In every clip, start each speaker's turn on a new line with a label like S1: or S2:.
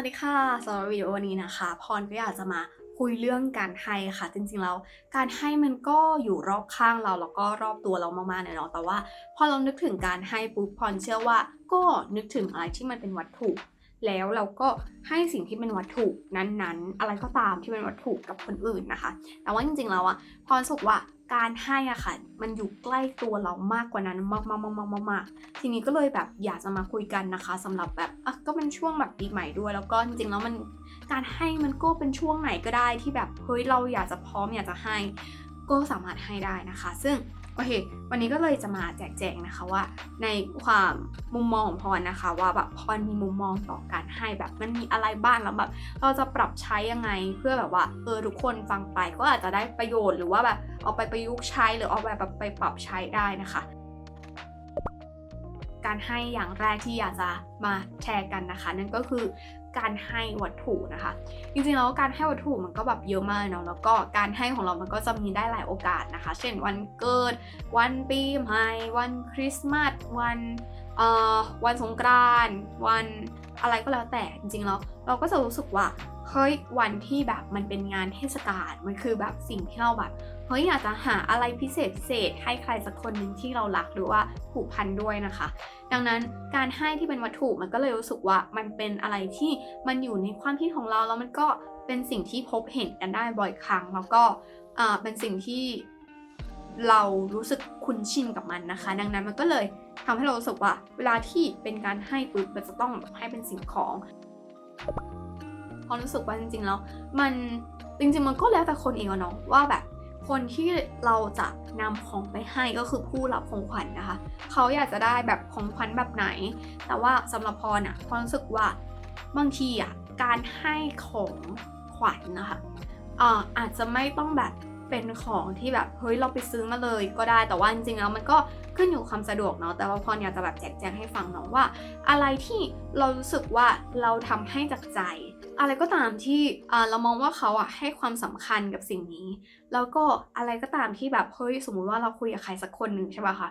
S1: วัสดีค่ะสำหรับวิดีโอนี้นะคะ พรก็อยากจะมาคุยเรื่องการให้ค่ะ จริงๆแล้วการให้มันก็อยู่รอบข้างเราแล้วก็รอบตัวเรามากๆเนาะแต่ว่าพอเรานึกถึงการให้ปุ๊บพรเชื่อว่าก็นึกถึงอะไรที่มันเป็นวัตถุ แล้วเราก็ให้สิ่งที่เป็นวัตถุนั้นๆ อะไรก็ตามที่เป็นวัตถุกับคนอื่นนะคะ แต่ว่าจริงๆแล้วอะพรสึกว่า การให้อะค่ะ มันอยู่ใกล้ตัวเรามากกว่านั้นมากๆๆๆๆทีนี้ก็เลยแบบอยากจะมาคุยกันนะคะสำหรับแบบอะก็เป็นช่วงแบบปีใหม่ด้วย แล้วก็จริงๆแล้วมันการให้มันก็เป็นช่วงไหนก็ได้ที่แบบเฮ้ยเราอยากจะพร้อมอยากจะให้ ก็สามารถให้ได้นะคะ ซึ่ง โอเค วันนี้ก็เลยจะมาแจกแจงนะคะว่า ในความมุมมองของพรนะคะ ว่าแบบพรมีมุมมองต่อการให้แบบมันมีอะไรบ้างแล้วแบบเราจะปรับใช้ยังไงเพื่อแบบว่าเออทุกคนฟังไปก็อาจจะได้ประโยชน์หรือว่าแบบเอาไปประยุกต์ใช้หรือเอาไปแบบไปปรับใช้ได้นะคะ การให้อย่างแรกที่อยากจะมาแชร์กันนะคะ นั่นก็คือ การให้วัตถุนะคะ จริงๆแล้วการให้วัตถุมันก็แบบเยอะมากเนาะแล้วก็การให้ของเรามันก็จะมีได้หลายโอกาสนะคะ เช่นวันเกิด วันปีใหม่ วันคริสต์มาสวันเอ่อวันสงกรานต์วันอะไรก็แล้วแต่จริงๆแล้วเราก็จะรู้สึกว่าเฮ้ยวันที่แบบมันเป็นงานเทศกาลมันคือแบบสิ่งที่เราแบบ เฮ้ยอยากจะหาอะไรพิเศษพิเศษให้ใครสักคนหนึ่งที่เรารักหรือว่าผูกพันด้วยนะคะ ดังนั้นการให้ที่เป็นวัตถุมันก็เลยรู้สึกว่ามันเป็นอะไรที่มันอยู่ในความคิดของเราแล้วมันก็เป็นสิ่งที่พบเห็นกันได้บ่อยครั้ง แล้วก็อ่าเป็นสิ่งที่เรารู้สึกคุ้นชินกับมันนะคะ ดังนั้นมันก็เลยทำให้เรารู้สึกว่า เวลาที่เป็นการให้ปุ๊บมันจะต้องให้เป็นสิ่งของเพราะรู้สึกว่าจริงๆแล้วมันจริงๆมันก็แล้วแต่คนเองอะเนาะว่าแบบ คนที่เราจะนำของไปให้ก็คือผู้รับของขวัญนะคะ เขาอยากจะได้แบบของขวัญแบบไหน แต่ว่าสำหรับพรอะพรรู้สึกว่าบางทีอะการให้ของขวัญนะคะอ่าอาจจะไม่ต้องแบบเป็นของที่แบบเฮ้ยเราไปซื้อมาเลยก็ได้แต่ว่าจริงๆแล้วมันก็ขึ้นอยู่ความสะดวกเนาะแต่ว่าพรอยากจะแบบแจกแจงให้ฟังเนาะว่า อะไรที่เรารู้สึกว่าเราทำให้จากใจ อะไรก็ตามที่เรามองว่าเขาอะให้ความสำคัญกับสิ่งนี้ แล้วก็อะไรก็ตามที่แบบเฮ้ยสมมุติว่าเราคุยกับใครสักคนหนึ่งใช่ป่ะคะ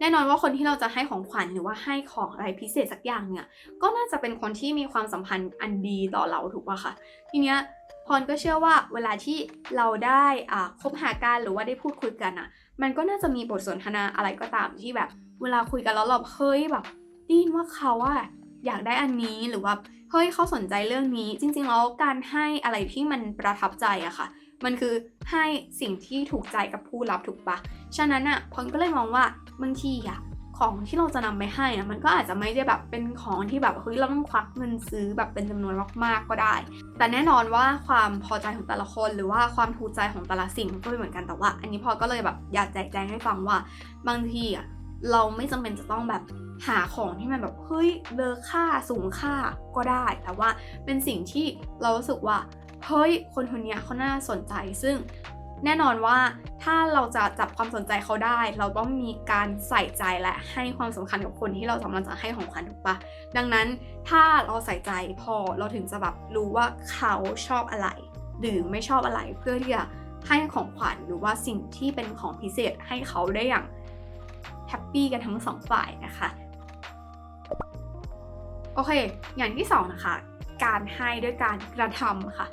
S1: แน่นอนว่าคนที่เราจะให้ของขวัญหรือว่าให้ของอะไรพิเศษสักอย่างเนี่ย ก็น่าจะเป็นคนที่มีความสัมพันธ์อันดีต่อเราถูกป่ะคะทีเนี้ยพรก็เชื่อว่าเวลาที่เราได้อ่าคบหากันหรือว่าได้พูดคุยกันอะ่ะมันก็น่าจะมีบทสนทนาอะไรก็ตามที่แบบ เวลาคุยกันแล้วเราเฮ้ยแบบได้ยินว่าเขาอะอยากได้อันนี้หรือว่า เฮ้ยเขาสนใจเรื่องนี้ จริงๆแล้วการให้อะไรที่มันประทับใจอะค่ะ มันคือให้สิ่งที่ถูกใจกับผู้รับถูกปะฉะนั้นอะพลก็เลยมองว่าบางทีอะของที่เราจะนำไปให้อะมันก็อาจจะไม่ได้แบบเป็นของที่แบบเฮ้ยเราต้องควักเงินซื้อแบบเป็นจำนวนมากๆก็ได้ แต่แน่นอนว่าความพอใจของแต่ละคนหรือว่าความถูกใจของแต่ละสิ่งก็ไม่เหมือนกันแต่ว่า อันนี้พอก็เลยแบบอยากแจกแจงให้ฟังว่าบางทีอะ เราไม่จำเป็นจะต้องแบบหาของที่มันแบบเฮ้ยเลอค่าสูงค่าก็ได้ แต่ว่าเป็นสิ่งที่เรารู้สึกว่าเฮ้ยคนคนนี้เขาน่าสนใจ ซึ่งแน่นอนว่าถ้าเราจะจับความสนใจเขาได้ เราต้องมีการใส่ใจและให้ความสำคัญกับคนที่เรากำลังจะให้ของขวัญถูกปะดังนั้นถ้าเราใส่ใจพอเราถึงจะแบบรู้ว่าเขาชอบอะไร หรือไม่ชอบอะไรเพื่อที่จะให้ของขวัญหรือว่าสิ่งที่เป็นของพิเศษให้เขาได้อย่าง แฮปปี้กันทั้งสองฝ่ายนะคะ โอเค อย่างที่สองนะคะ การให้ด้วยการกระทำค่ะ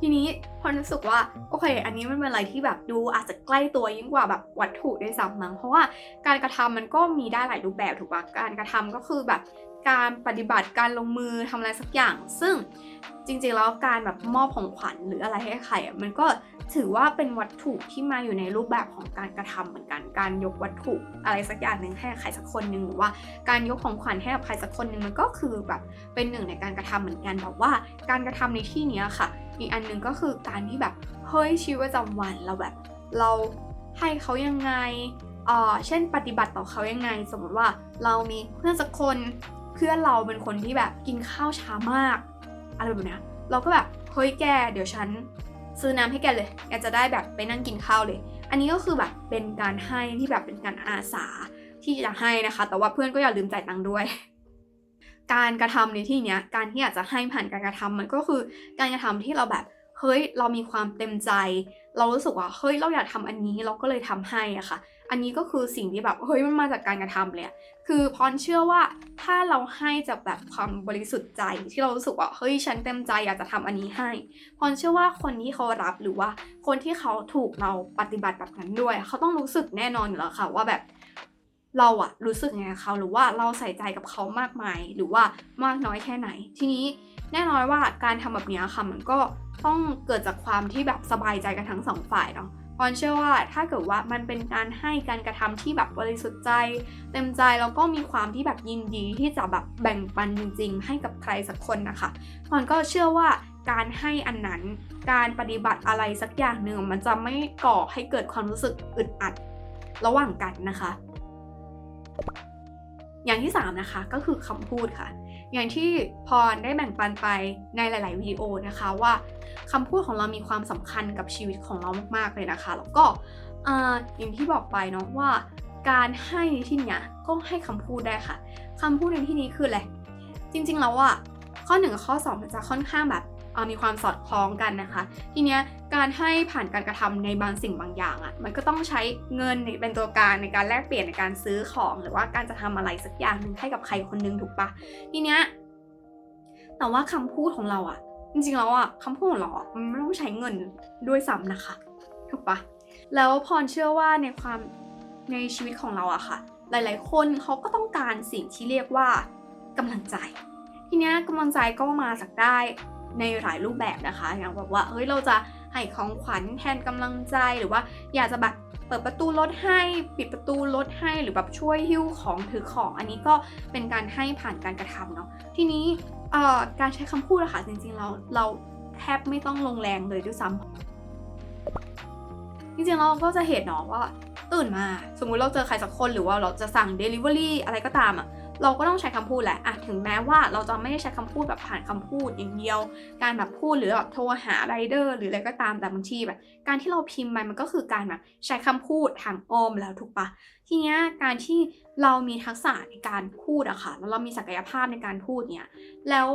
S1: ทีนี้พอรู้สึกว่าโอเค อันนี้มันเป็นอะไรที่แบบดูอาจจะใกล้ตัวยิ่งกว่าแบบวัตถุด้วยซ้ำมั้งเพราะว่าการกระทำมันก็มีได้หลายรูปแบบถูกปะการกระทำก็คือแบบ การปฏิบัติการลงมือทำอะไรสักอย่าง ซึ่งจริงๆแล้วการแบบมอบของขวัญหรืออะไรให้ใครอะมันก็ถือว่าเป็นวัตถุที่มาอยู่ในรูปแบบของการกระทำเหมือนกัน การยกวัตถุอะไรสักอย่างหนึ่งให้ใครสักคนหนึ่งหรือว่าการยกของขวัญให้กับใครสักคนหนึ่งมันก็คือแบบเป็นหนึ่งในการกระทำเหมือนกันแต่ว่าการกระทำในที่นี้ค่ะ อีกอันหนึ่งก็คือการที่แบบเฮ้ยชีวิตประจำวันเราแบบ เราให้เขายังไงเอ่อเช่นปฏิบัติต่อเขายังไง สมมติว่าเรามีเพื่อนสักคน เพื่อนเราเป็นคนที่แบบกินข้าวช้ามาก อะไรแบบเนี้ยเราก็แบบเฮ้ยแกเดี๋ยวฉันซื้อน้ำให้แกเลยแกจะได้แบบไปนั่งกินข้าวเลย อันนี้ก็คือแบบเป็นการให้ที่แบบเป็นการอาสาที่จะให้นะคะ แต่ว่าเพื่อนก็อย่าลืมจ่ายตังค์ด้วย การกระทำในที่เนี้ย การที่อยากจะให้ผ่านการกระทำมันก็คือการกระทำที่เราแบบเฮ้ยเรามีความเต็มใจ เรารู้สึกว่าเฮ้ยเราอยากทำอันนี้เราก็เลยทำให้อะค่ะ อันนี้ก็คือสิ่งที่แบบเฮ้ยมันมาจากการกระทำเลยคือพรเชื่อว่าถ้าเราให้จากแบบความบริสุทธิ์ใจที่เรารู้สึกว่าเฮ้ยฉันเต็มใจอยากจะทำอันนี้ให้พรเชื่อว่าคนที่เขารับหรือว่า คนที่เขาถูกเราปฏิบัติแบบนั้นด้วย เขาต้องรู้สึกแน่นอนอยู่แล้วค่ะว่าแบบเราอะรู้สึกไงกับเขาหรือว่าเราใส่ใจกับเขามากมายหรือว่ามากน้อยแค่ไหน ทีนี้แน่นอนว่าการทำแบบนี้ค่ะมันก็ ต้องเกิดจากความที่แบบสบายใจกันทั้งสองฝ่ายเนาะพรเชื่อว่าถ้าเกิดว่ามันเป็นการให้การกระทำที่แบบบริสุทธิ์ใจ เต็มใจแล้วก็มีความที่แบบยินดีที่จะแบบแบ่งปันจริง ๆ ให้กับใครสักคนนะคะพรก็เชื่อว่าการให้อันนั้น การปฏิบัติอะไรสักอย่างหนึ่งมันจะไม่ก่อให้เกิดความรู้สึกอึดอัด ระหว่างกันนะคะ อย่างที่ 3 นะคะก็คือคำพูดค่ะ อย่างที่พรได้แบ่งปันไปในหลาย ๆ วิดีโอนะคะว่าคำพูดของเรามีความสำคัญกับชีวิตของเรามาก ๆ เลยนะคะ แล้วก็ออย่างที่บอกไปเนาะว่า การให้ในที่นี้ก็ให้คำพูดได้ค่ะคำพูดในที่นี้คืออะไรจริง ๆ แล้วอะข้อ1กับข้อ 2 มันจะค่อนข้างแบบ มีความสอดคล้องกันนะคะ ทีเนี้ยการให้ผ่านการกระทำในบางสิ่งบางอย่างอะ่ะมันก็ต้องใช้เงินเป็นตัวกลางในการแลกเปลี่ยนในการซื้อของ หรือว่าการจะทำอะไรสักอย่างหนึ่งให้กับใครคนนึงถูกปะทีเนี้ยแต่ว่าคำพูดของเราอะ่ะ จริงๆแล้วอะ่ะคำพูดของเรามันไม่ต้องใช้เงินด้วยซ้ำนะคะ ถูกปะแล้วพรเชื่อว่าในความในชีวิตของเราอะค่ะ หลายๆ คนเขาก็ต้องการสิ่งที่เรียกว่ากำลังใจ ทีเนี้ยกำลังใจก็มาจากได้ ในหลายรูปแบบนะคะอย่างแบบว่าเฮ้ยเราจะให้ของขวัญแทนกำลังใจหรือว่าอยากจะแบบเปิดประตูรถให้ปิดประตูรถให้หรือแบบช่วยหิ้วของถือของ อันนี้ก็เป็นการให้ผ่านการกระทำเนาะทีนี้การใช้คำพูดอะค่ะจริงๆเราเราแทบไม่ต้องลงแรงเลยด้วยซ้ำจริงๆเราก็จะเห็นเนาะว่าตื่นมา สมมุติเราเจอใครสักคนหรือว่าเราจะสั่ง Delivery อะไรก็ตามอะ เราก็ต้องใช้คำพูดแหละอะถึงแม้ว่าเราจะไม่ได้ใช้คำพูดแบบผ่านคำพูดอย่างเดียว การแบบพูดหรือแบบโทรหาไรเดอร์หรืออะไรก็ตามแต่บางทีแบบการที่เราพิมพ์ไปมันก็คือการแบบใช้คำพูดทางอ้อมแล้วถูกปะทีเนี้ยการที่เรามีทักษะในการพูดอะค่ะแล้วเรามีศักยภาพในการพูดเนี่ยแล้ว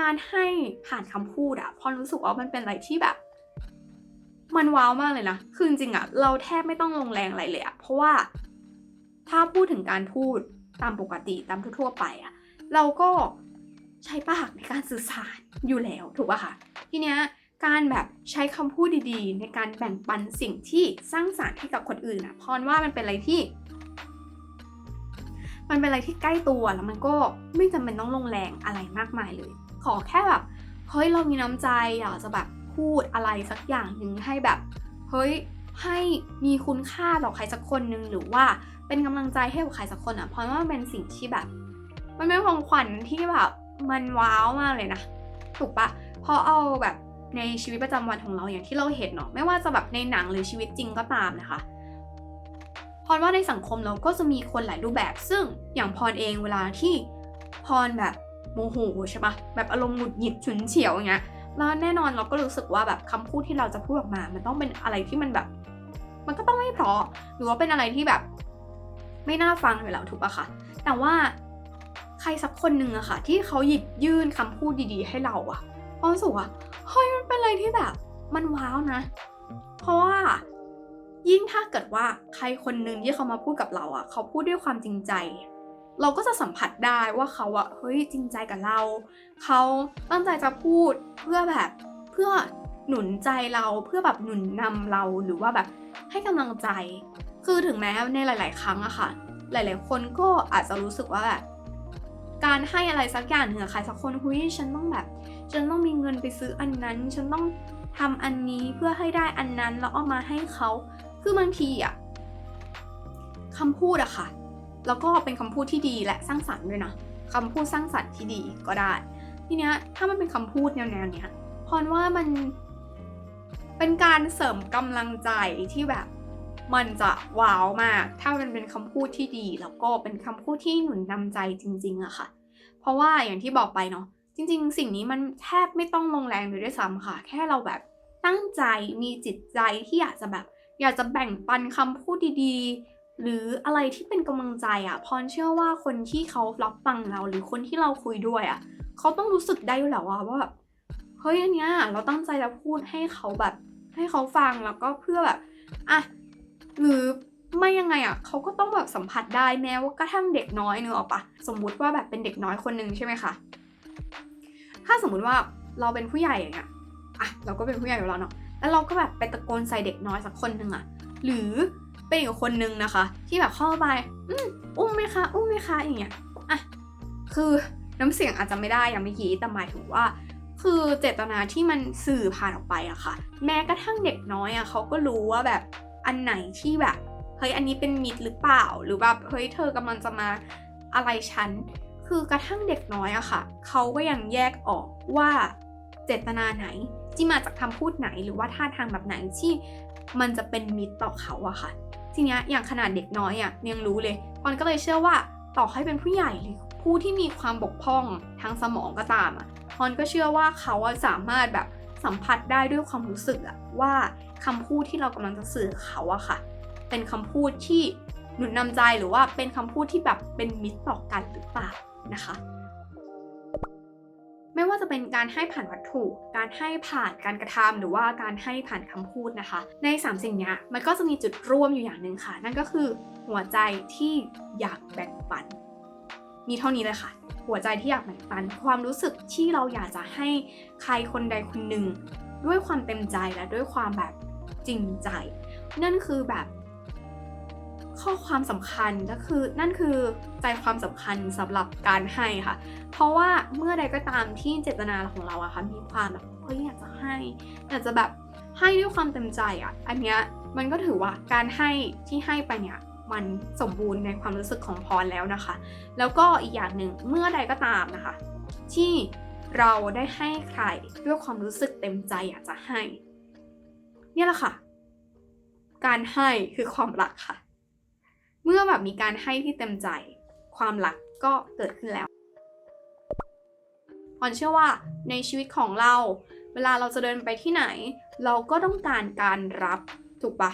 S1: การให้ผ่านคำพูดอะพอรู้สึกว่ามันเป็นอะไรที่แบบ มันว้าวมากเลยนะคือจริงอะเราแทบไม่ต้องลงแรงอะไรเลยอะเพราะว่าถ้าพูดถึงการพูด ตามปกติตามทั่วๆไปอะเราก็ใช้ปากในการสื่อสารอยู่แล้วถูกป่ะคะทีเนี้ยการแบบใช้คำพูดดีๆ ในการแบ่งปันสิ่งที่สร้างสารรค์ให้กับคนอื่นอะพรว่ามันเป็นอะไรที่ มันเป็นอะไรที่ใกล้ตัวแล้วมันก็ไม่จำเป็นต้องลงแรงอะไรมากมายเลย ขอแค่แบบเฮ้ยเรามีน้ำใจอยากจะแบบพูดอะไรสักอย่างหนึ่งให้แบบ เฮ้ยให้มีคุณค่าต่อใครสักคนหนึ่งหรือว่า เป็นกำลังใจให้กับใครสักคนอะเพราะว่ามันเป็นสิ่งที่แบบ มันเป็นของขวัญที่แบบมันว้าวมากเลยนะถูกปะเพราะเอาแบบในชีวิตประจำวันของเราอย่างที่เราเห็นเนาะไม่ว่าจะแบบในหนังหรือชีวิตจริงก็ตามนะคะพรว่าในสังคมเราก็จะมีคนหลายรูปแบบ ซึ่งอย่างพรเองเวลาที่พรแบบโมโหใช่ปะแบบอารมณ์หงุดหงิดฉุนเฉียวอย่างเงี้ยแล้วแน่นอนเราก็รู้สึกว่าแบบคำพูดที่เราจะพูดออกมา มันต้องเป็นอะไรที่มันแบบ มันก็ต้องไม่เพราะหรือว่าเป็นอะไรที่แบบ ไม่น่าฟังอยู่แล้วถูกปะคะแต่ว่าใครสักคนหนึ่งอะค่ะ ที่เขาหยิบยื่นคำพูดดีๆ ให้เราอะเพราะรู้สึกว่าเฮ้ยมันเป็นอะไรที่แบบมันว้าวนะ เพราะว่ายิ่งถ้าเกิดว่าใครคนหนึ่งที่เขามาพูดกับเราอะเขาพูดด้วยความจริงใจ เราก็จะสัมผัสได้ว่าเขาอะเฮ้ยจริงใจกับเรา เขาตั้งใจจะพูดเพื่อแบบเพื่อหนุนใจเราเพื่อแบบหนุนนำเราหรือว่าแบบให้กำลังใจ คือถึงแม้ในหลาย ๆ ครั้งอะค่ะ หลาย ๆ คนก็อาจจะรู้สึกว่าแบบการให้อะไรสักอย่างเหนึ่งกับใครสักคนหุยฉันต้องแบบ ฉันต้องมีเงินไปซื้ออันนั้น ฉันต้องทำอันนี้เพื่อให้ได้อันนั้นแล้วเอามาให้เขาคือบางทีอะคำพูดอะค่ะ แล้วก็เป็นคำพูดที่ดีและสร้างสรรค์ด้วยนะคำพูดสร้างสรรค์ที่ดีก็ได้ ทีเนี้ยถ้ามันเป็นคำพูดแนวๆเนี้ยพรว่ามันเป็นการเสริมกำลังใจที่แบบ มันจะว้าวมาก ถ้ามันเป็นคำพูดที่ดี แล้วก็เป็นคำพูดที่หนุนนำใจจริงๆอะค่ะ เพราะว่าอย่างที่บอกไปเนาะจริง ๆ สิ่งนี้มันแทบไม่ต้องลงแรงเลยด้วยซ้ำค่ะ แค่เราแบบตั้งใจมีจิตใจที่อยากจะแบบ อยากจะแบ่งปันคำพูดดีๆ หรืออะไรที่เป็นกำลังใจอะพรเชื่อว่าคนที่เขารับฟังเราหรือคนที่เราคุยด้วยอะเขาต้องรู้สึกได้อยู่แล้วว่าว่าแบบเฮ้ยอันเนี้ยเราตั้งใจจะพูดให้เขาแบบให้เขาฟังแล้วก็เพื่อแบบอะ หรือไม่ยังไงอะเขาก็ต้องแบบสัมผัสได้แม้ว่ากระทั่งเด็กน้อยเนกอะปะสมมุติว่าแบบเป็นเด็กน้อยคนหนึ่งใช่ไหมคะถ้าสมมุติว่าเราเป็นผู้ใหญ่อย่างเงี้ยอะเราก็เป็นผู้ใหญ่อยู่แล้วเนาะแล้วเราก็แบบไปตะโกนใส่เด็กน้อยสักคนหนึ่งอะหรือเป็นอีกคนนึงนะคะ ที่แบบเข้าไปอืมอุ้มไหมคะอุ้มไหมคะอย่างเงี้ยอะคือน้ำเสียงอาจจะไม่ได้อย่างเมื่อกี้แต่หมายถึงว่า คือเจตนาที่มันสื่อผ่านออกไปอะค่ะ แม้กระทั่งเด็กน้อยอะเขาก็รู้ว่าแบบ อันไหนที่แบบเฮ้ยอันนี้เป็นมิดหรือเปล่า หรือแบบเฮ้ยเธอกำลังจะมาอะไรฉัน คือกระทั่งเด็กน้อยอะค่ะ เขาก็ยังแยกออกว่าเจตนาไหนที่มาจากคำพูดไหนหรือว่าท่าทางแบบไหนที่มันจะเป็นมิตรต่อเขาอะค่ะ ทีเนี้ยอย่างขนาดเด็กน้อยอะยังรู้เลยพอนก็เลยเชื่อว่าต่อให้เป็นผู้ใหญ่หรือผู้ที่มีความบกพร่องทางสมองก็ตามอะพอนก็เชื่อว่าเขาอะสามารถแบบสัมผัสได้ด้วยความรู้สึกอะว่า คำพูดที่เรากำลังจะสื่อเขาอะค่ะ เป็นคำพูดที่หนุนนำใจหรือว่าเป็นคำพูดที่แบบเป็นมิตรต่อกันหรือเปล่านะคะ ไม่ว่าจะเป็นการให้ผ่านวัตถุ การให้ผ่านการกระทำหรือว่าการให้ผ่านคำพูดนะคะ ในสามสิ่งนี้มันก็จะมีจุดร่วมอยู่อย่างหนึ่งค่ะ นั่นก็คือหัวใจที่อยากแบ่งปัน มีเท่านี้เลยค่ะหัวใจที่อยากแบ่งปันความรู้สึกที่เราอยากจะให้ใครคนใดคนหนึ่ง ด้วยความเต็มใจและด้วยความแบบ จริงใจ นั่นคือแบบ ข้อความสำคัญก็คือนั่นคือใจความสำคัญสำหรับการให้ค่ะ เพราะว่าเมื่อใดก็ตามที่เจตนาของเราอะค่ะมีความแบบเฮ้ยอยากจะให้อยากจะแบบให้ด้วยความเต็มใจอะอันเนี้ยมันก็ถือว่าการให้ที่ให้ไปเนี่ยมันสมบูรณ์ในความรู้สึกของพรแล้วนะคะ แล้วก็อีกอย่างหนึ่งเมื่อใดก็ตามนะคะ ที่เราได้ให้ใครด้วยความรู้สึกเต็มใจอยากจะให้ นี่แหละค่ะ การให้คือความรักค่ะ เมื่อแบบมีการให้ที่เต็มใจ ความรักก็เกิดขึ้นแล้วพอนเชื่อว่าในชีวิตของเรา เวลาเราจะเดินไปที่ไหน เราก็ต้องการการรับถูกปะ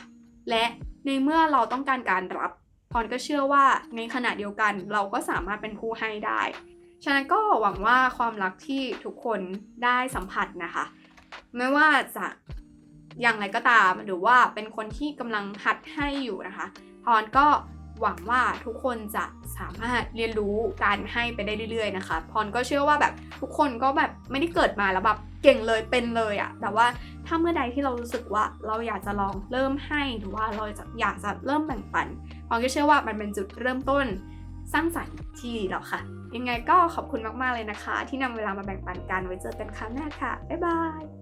S1: และในเมื่อเราต้องการการรับพรก็เชื่อว่าในขณะเดียวกันเราก็สามารถเป็นผู้ให้ได้ ฉะนั้นก็หวังว่าความรักที่ทุกคนได้สัมผัสนะคะ ไม่ว่าจะ อย่างไรก็ตาม หรือว่าเป็นคนที่กำลังหัดให้อยู่นะคะพรก็หวังว่าทุกคนจะสามารถเรียนรู้การให้ไปได้เรื่อยๆนะคะ พรก็เชื่อว่าแบบทุกคนก็แบบไม่ได้เกิดมาแล้วแบบเก่งเลยเป็นเลยอะแต่ว่าถ้าเมื่อใดที่เรารู้สึกว่าเราอยากจะลองเริ่มให้หรือว่าเราจะอยากจะเริ่มแบ่งปัน พรก็เชื่อว่ามันเป็นจุดเริ่มต้นสร้างสรรค์ที่ดีแล้วค่ะ ยังไงก็ขอบคุณมากๆเลยนะคะ ที่นำเวลามาแบ่งปันกันไว้เจอกันครั้งหน้าค่ะบ๊ายบาย